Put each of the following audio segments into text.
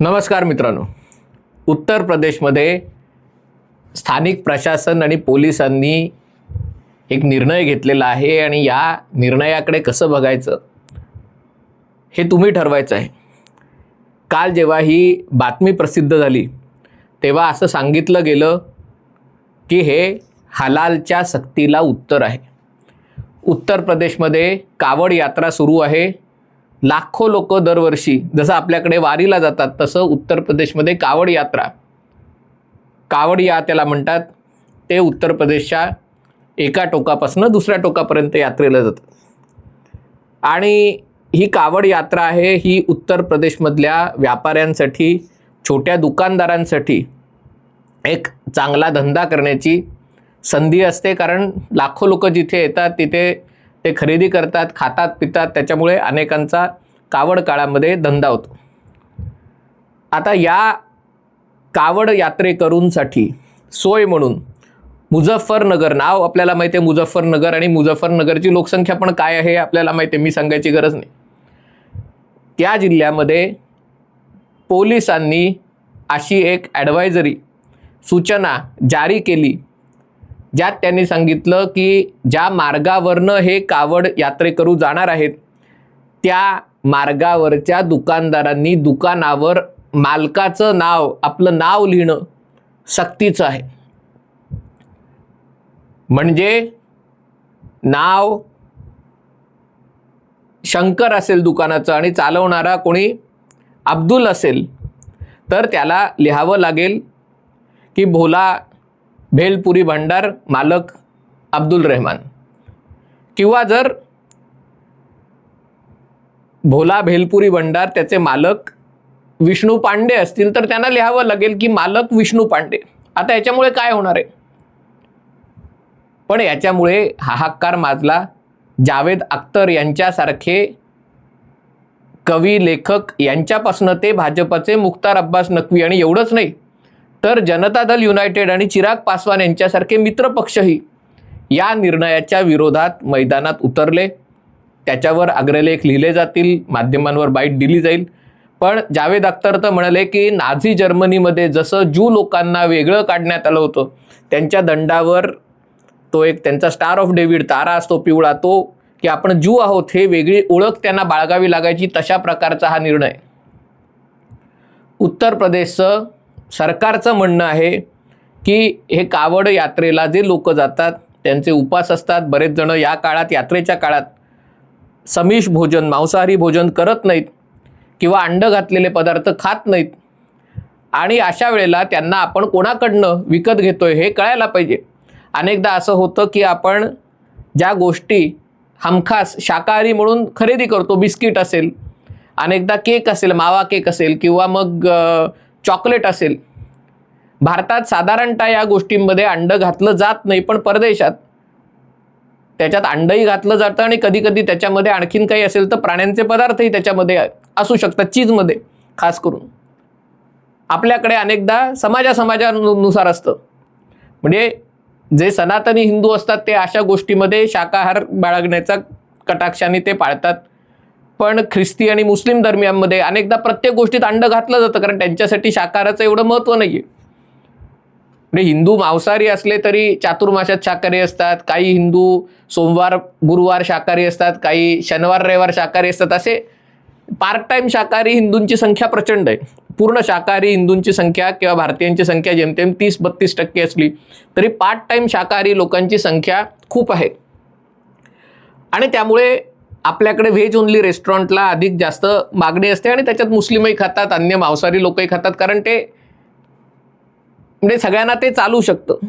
नमस्कार मित्रांनो. उत्तर प्रदेशमध्ये स्थानिक प्रशासन आणि पोलिसांनी एक निर्णय घेतलेला आहे आणि या निर्णयाकडे कसं बघायचं हे तुम्ही ठरवायचं आहे. काल जेव्हा ही बातमी प्रसिद्ध झाली तेव्हा असं सांगितलं गेलं की हे हलालच्या सक्तीला उत्तर आहे. उत्तर प्रदेशमध्ये कावड यात्रा सुरू आहे. लाखो लोक दरवर्षी जसं आपल्याकडे वारीला जातात तसं उत्तर प्रदेशमध्ये कावड यात्रा. कावड या त्याला म्हणतात ते उत्तर प्रदेशच्या एका टोकापासून दुसऱ्या टोकापर्यंत यात्रेला जातात. आणि ही कावड यात्रा आहे ही उत्तर प्रदेशमधल्या व्यापाऱ्यांसाठी छोट्या दुकानदारांसाठी एक चांगला धंदा करण्याची संधी असते कारण लाखो लोक जिथे येतात तिथे ते खरेदी करतात खातात पितात त्याच्यामुळे अनेकांचा कावड काळामध्ये धंदा होतो. आता या कावड यात्रेकरूंसाठी सोय म्हणून मुझफ्फरनगर नाव आपल्याला माहिती आहे मुझफ्फरनगर आणि मुझफ्फरनगरची लोकसंख्या पण काय आहे आपल्याला माहिती आहे मी सांगायची गरज नाही. त्या जिल्ह्यामध्ये पोलिसांनी अशी एक ॲडवायझरी सूचना जारी केली ज्यात त्यांनी सांगितलं की ज्या मार्गावरनं हे कावड यात्रेकरू जाणार आहेत त्या मार्गावरच्या दुकानदारांनी दुकानावर मालकाचं नाव आपलं नाव लिहिणं सक्तीचं आहे. म्हणजे नाव शंकर असेल दुकानाचं आणि चालवणारा कोणी अब्दुल असेल तर त्याला लिहावं लागेल की भोला भेलपुरी भंडार मालक अब्दुल रहमान. किंवा जर भोला भेलपुरी भंडार त्याचे मालक विष्णू पांडे असतील तर त्यांना लिहावं लागेल की मालक विष्णू पांडे. आता याच्यामुळे काय होणार आहे? पण याच्यामुळे हाहाकार माजला जावेद अख्तर यांच्यासारखे कवी लेखक यांच्यापासनं ते भाजपचे मुख्तार अब्बास नक्वी आणि एवढंच नाही तर जनता दल युनायटेड आणि चिराग पासवान यांच्यासारखे मित्रपक्षही या निर्णयाच्या विरोधात मैदानात उतरले. त्याच्यावर अग्रलेख लिहिले जातील माध्यमांवर बाईट दिली जाईल. पण जावेद अख्तर तर म्हणाले की नाझी जर्मनीमध्ये जसं जू लोकांना वेगळं काढण्यात आलं होतं त्यांच्या दंडावर तो एक त्यांचा स्टार ऑफ डेव्हिड तारा असतो पिवळा तो की आपण जू आहोत हे वेगळी ओळख त्यांना बाळगावी लागायची तशा प्रकारचा हा निर्णय. उत्तर प्रदेशचं सरकारचं म्हणणं आहे की हे कावड यात्रेला जे लोक जातात त्यांचे उपास असतात. बरेच जण या काळात यात्रेच्या काळात समिष भोजन मांसाहारी भोजन करत नाहीत किंवा अंड घातलेले पदार्थ खात नाहीत. आणि अशा वेळेला त्यांना आपण कोणाकडनं विकत घेतोय हे कळायला पाहिजे. अनेकदा असं होतं की आपण ज्या गोष्टी हमखास शाकाहारी म्हणून खरेदी करतो बिस्किट असेल अनेकदा केक असेल मावा केक असेल किंवा मग चॉकलेट असेल. भारतात साधारणतः या गोष्टींमध्ये अंड घातलं जात नाही पण परदेशात त्याच्यात अंडही घातलं जातं आणि कधी कधी त्याच्यामध्ये आणखीन काही असेल तर प्राण्यांचे पदार्थही त्याच्यामध्ये असू शकतात चीजमध्ये. खास करून. आपल्याकडे अनेकदा समाजा समाजानुसार असतं. म्हणजे जे सनातनी हिंदू असतात ते अशा गोष्टीमध्ये शाकाहार बाळगण्याचा कटाक्षाने ते पाळतात. पण ख्रिस्ती आणि मुस्लिम धर्मियांमध्ये अनेकदा प्रत्येक गोष्टीत अंड घातलं जातं कारण त्यांच्यासाठी शाकाहाराचं एवढं महत्त्व नाही आहे म्हणजे हिंदू मांसाहारी असले तरी चातुर्माशात शाकाहारी असतात काही हिंदू सोमवार गुरुवार शाकाहारी असतात काही शनिवार रविवार शाकाहारी असतात. असे पार्ट टाईम शाकाहारी हिंदूंची संख्या प्रचंड आहे. पूर्ण शाकाहारी हिंदूंची संख्या किंवा भारतीयांची संख्या जेमतेम तीस बत्तीस टक्के असली तरी पार्ट टाईम शाकाहारी लोकांची संख्या खूप आहे. आणि त्यामुळे आपल्याकडे व्हेज ओनली रेस्टॉरंटला अधिक जास्त मागणी असते आणि त्याच्यात मुस्लिमही खातात अन्य मांसाहारी लोकही खातात कारण ते म्हणजे सगळ्यांना ते चालू शकतं.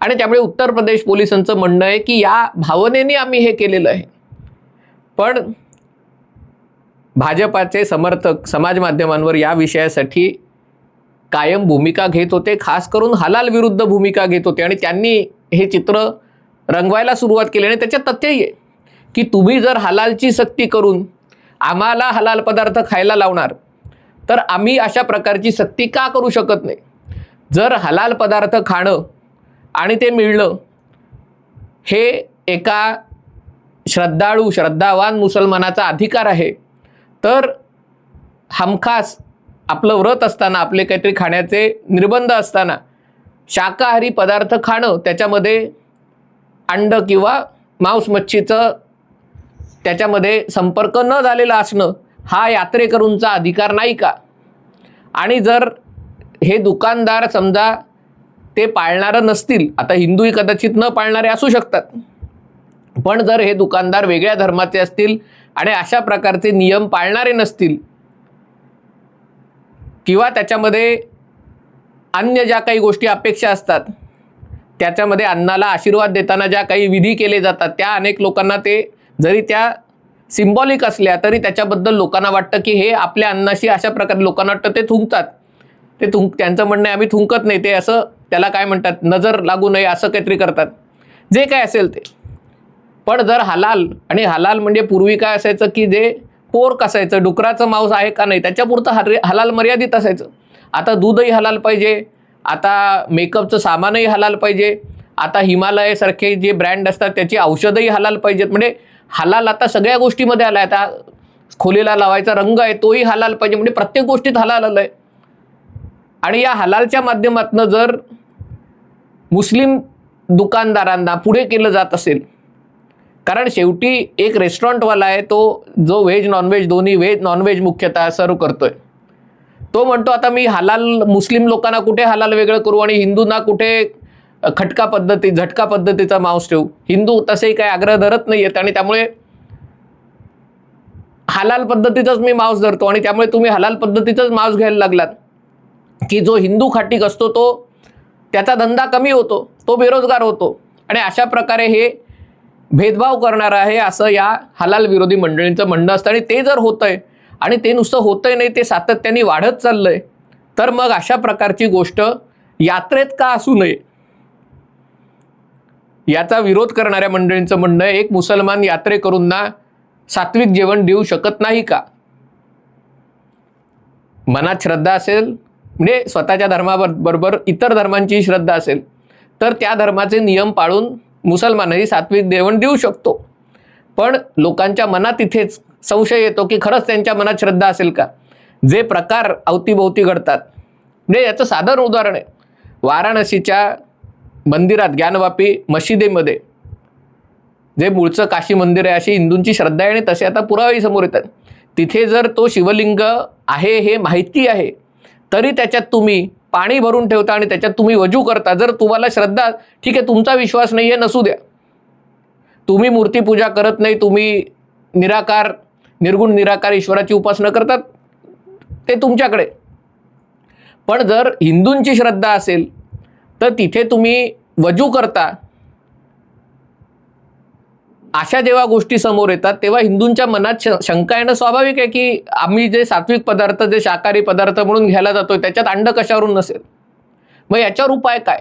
आणि त्यामुळे उत्तर प्रदेश पोलिसांचं म्हणणं आहे की या भावनेने आम्ही हे केलेलं आहे. पण भाजपाचे समर्थक समाज माध्यमांवर या विषयासाठी कायम भूमिका घेत होते खास करून हलाल विरुद्ध भूमिका घेत होते आणि त्यांनी हे चित्र रंगवायला सुरुवात केली आणि त्याच्यात तथ्यही आहे. की तुम्ही जर हलालची सक्ती करून आम्हाला हलाल पदार्थ खायला लावणार तर आम्ही अशा प्रकारची सक्ती का करू शकत नाही? जर हलाल पदार्थ खाणं आणि ते मिळणं हे एका श्रद्धाळू श्रद्धावान मुसलमानाचा अधिकार आहे तर हमखास आपलं व्रत असताना आपले काहीतरी खाण्याचे निर्बंध असताना शाकाहारी पदार्थ खाणं त्याच्यामध्ये अंड किंवा मांस मच्छीचं त्याच्यामध्ये संपर्क न झालेला असणं हा यात्रेकरूंचा अधिकार नाही का? आणि जर हे दुकानदार समजा ते पाळणारं नसतील आता हिंदूही कदाचित न पाळणारे असू शकतात पण जर हे दुकानदार वेगळ्या धर्माचे असतील आणि अशा प्रकारचे नियम पाळणारे नसतील किंवा त्याच्यामध्ये अन्य ज्या काही गोष्टी अपेक्षा असतात त्याच्यामध्ये अन्नाला आशीर्वाद देताना ज्या काही विधी केले जातात त्या अनेक लोकांना ते जरी त्या सिम्बॉलिक असल्या तरी त्याच्याबद्दल लोकांना वाटतं की हे आपल्या अन्नाशी अशा प्रकारे लोकांना वाटतं ते थुंकतात. ते थुंक त्यांचं म्हणणं आहे आम्ही थुंकत नाही. ते असं त्याला काय म्हणतात? नजर लागू नये असं काहीतरी करतात. जे काय असेल ते. पण जर हलाल आणि हलाल म्हणजे पूर्वी काय असायचं की जे पोर्क असायचं डुकराचं मांस आहे का नाही त्याच्यापुरतं हरे हलाल मर्यादित असायचं. आता दूधही हलाल पाहिजे आता मेकअपचं सामानही हलाल पाहिजे आता हिमालयासारखे जे ब्रँड असतात त्याची औषधंही हलाल पाहिजेत. म्हणजे हलाल आता सगळ्या गोष्टीमध्ये आला आहे आता खोलीला लावायचा रंग आहे तोही हलाल पाहिजे. म्हणजे प्रत्येक गोष्टीत हलाल आलं आहे आणि या हलालच्या माध्यमातनं जर मुस्लिम दुकानदारांना पुढे केलं जात असेल कारण शेवटी एक रेस्टॉरंटवाला आहे तो जो व्हेज नॉनव्हेज दोन्ही व्हेज नॉनव्हेज मुख्यतः सर्व करतोय. तो म्हणतो आता मी हलाल मुस्लिम लोकांना कुठे हलाल वेगळं करू आणि हिंदूंना कुठे खटका पद्धती झटका पद्धतीचा मांस ठेवू. हिंदू तसेही काही आग्रह धरत नाही आहेत आणि त्यामुळे हलाल पद्धतीचाच मी मांस धरतो आणि त्यामुळे तुम्ही हलाल पद्धतीचाच मांस घ्यायला लागलात. की जो हिंदू खाटीक असतो तो त्याचा धंदा कमी होतो तो बेरोजगार होतो. आणि अशा प्रकारे हे भेदभाव करणार आहे असं या हलाल विरोधी मंडळींचं म्हणणं असतं. आणि ते जर होतंय आणि ते नुसतं होतंय नाही ते सातत्याने वाढत चाललंय तर मग अशा प्रकारची गोष्ट यात्रेत का असू नये? याचा विरोध करणाऱ्या मंडळींचं म्हणणं एक मुसलमान यात्रेकरूंना सात्विक जेवण देऊ शकत नाही का? मनात श्रद्धा असेल म्हणजे स्वतःच्या धर्माबरोबर इतर धर्मांची श्रद्धा असेल तर त्या धर्माचे नियम पाळून मुसलमानही सात्विक जेवण देऊ शकतो. पण लोकांच्या मनात इथेच संशय येतो की खरंच त्यांच्या मनात श्रद्धा असेल का? जे प्रकार अवतीभोवती घडतात. म्हणजे याचं साधारण उदाहरण आहे. वाराणसीच्या मंदिरात ज्ञानवापी मशिदीमध्ये. जे मूळचं काशी मंदिर आहे अशी हिंदूंची श्रद्धा आहे आणि तसे आता पुरावेही समोर येतात. तिथे जर तो शिवलिंग आहे हे माहिती आहे तरी त्याच्यात तुम्ही पाणी भरून ठेवता आणि त्याच्यात तुम्ही वजू करता. जर तुम्हाला श्रद्धा ठीक आहे तुमचा विश्वास नाही आहे नसू द्या. तुम्ही मूर्तीपूजा करत नाही तुम्ही निराकार निर्गुण निराकार ईश्वराची उपासना करतात ते तुमच्याकडे. पण जर हिंदूंची श्रद्धा असेल तर तिथे तुम्ही वजू करता. अशा जेव्हा गोष्टी समोर येतात तेव्हा हिंदूंच्या मनात श शंका येणं स्वाभाविक आहे की आम्ही जे सात्विक पदार्थ जे शाकाहारी पदार्थ म्हणून घ्यायला जातोय त्याच्यात अंड कशावरून नसेल? मग याच्यावर उपाय काय?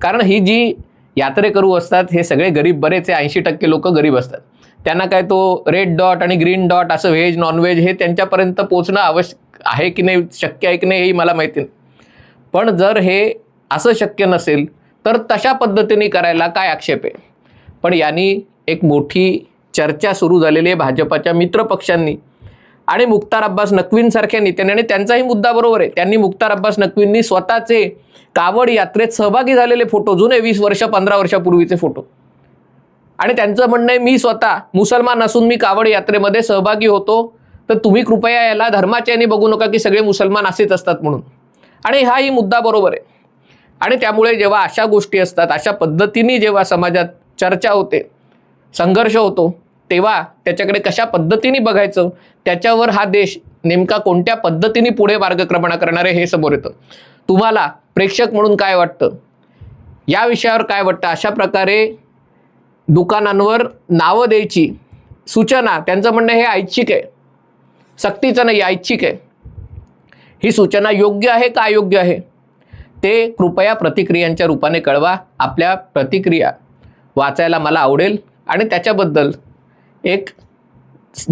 कारण ही जी यात्रेकरू असतात हे सगळे गरीब बरेच आहे ऐंशी टक्के लोक गरीब असतात. त्यांना काय तो रेड डॉट आणि ग्रीन डॉट असं व्हेज नॉनव्हेज हे त्यांच्यापर्यंत पोचणं आवश्यक आहे की नाही शक्य आहे की नाही हेही मला माहिती नाही. पण जर हे असं शक्य नसेल तर तशा पद्धतीने करायला काय आक्षेप आहे? पण यांनी एक मोठी चर्चा सुरू झालेली आहे भाजपाच्या मित्रपक्षांनी आणि मुख्तार अब्बास नक्वींसारख्या नेत्यांनी आणि त्यांचाही मुद्दा बरोबर आहे. त्यांनी मुख्तार अब्बास नक्वींनी स्वतःचे कावड यात्रेत सहभागी झालेले फोटो जुने वीस वर्ष पंधरा वर्षापूर्वीचे फोटो. आणि त्यांचं म्हणणं आहे मी स्वतः मुसलमान असून मी कावड यात्रेमध्ये सहभागी होतो तर तुम्ही कृपया याला धर्माच्या याने बघू नका की सगळे मुसलमान असेच असतात म्हणून. आणि हाही मुद्दा बरोबर आहे. आणि त्यामुळे जेव्हा अशा गोष्टी असतात अशा पद्धतीने जेव्हा समाजात चर्चा होते संघर्ष होतो तेव्हा त्याच्याकडे कशा पद्धतीने बघायचं? त्याच्यावर हा देश नेमका कोणत्या पद्धतीने पुढे मार्गक्रमणा करणार आहे हे समोर येतं. तुम्हाला प्रेक्षक म्हणून काय वाटतं? या विषयावर काय वाटतं? अशा प्रकारे दुकानांवर नावं द्यायची सूचना त्यांचं म्हणणं हे ऐच्छिक आहे. सक्तीचं नाही ऐच्छिक आहे. ही सूचना योग्य आहे का अयोग्य आहे? ते कृपया प्रतिक्रियांच्या रूपाने कळवा. आपल्या प्रतिक्रिया वाचायला मला आवडेल. आणि त्याच्याबद्दल एक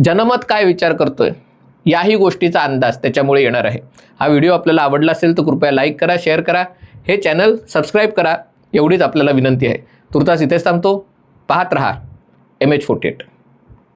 जनमत काय विचार करतो आहे याही गोष्टीचा अंदाज त्याच्यामुळे येणार आहे. हा व्हिडिओ आपल्याला आवडला असेल तर कृपया लाईक करा शेअर करा. हे चॅनल सबस्क्राईब करा एवढीच आपल्याला विनंती आहे. तुर्तास इथेच थांबतो. पाहत रहा. M H forty eight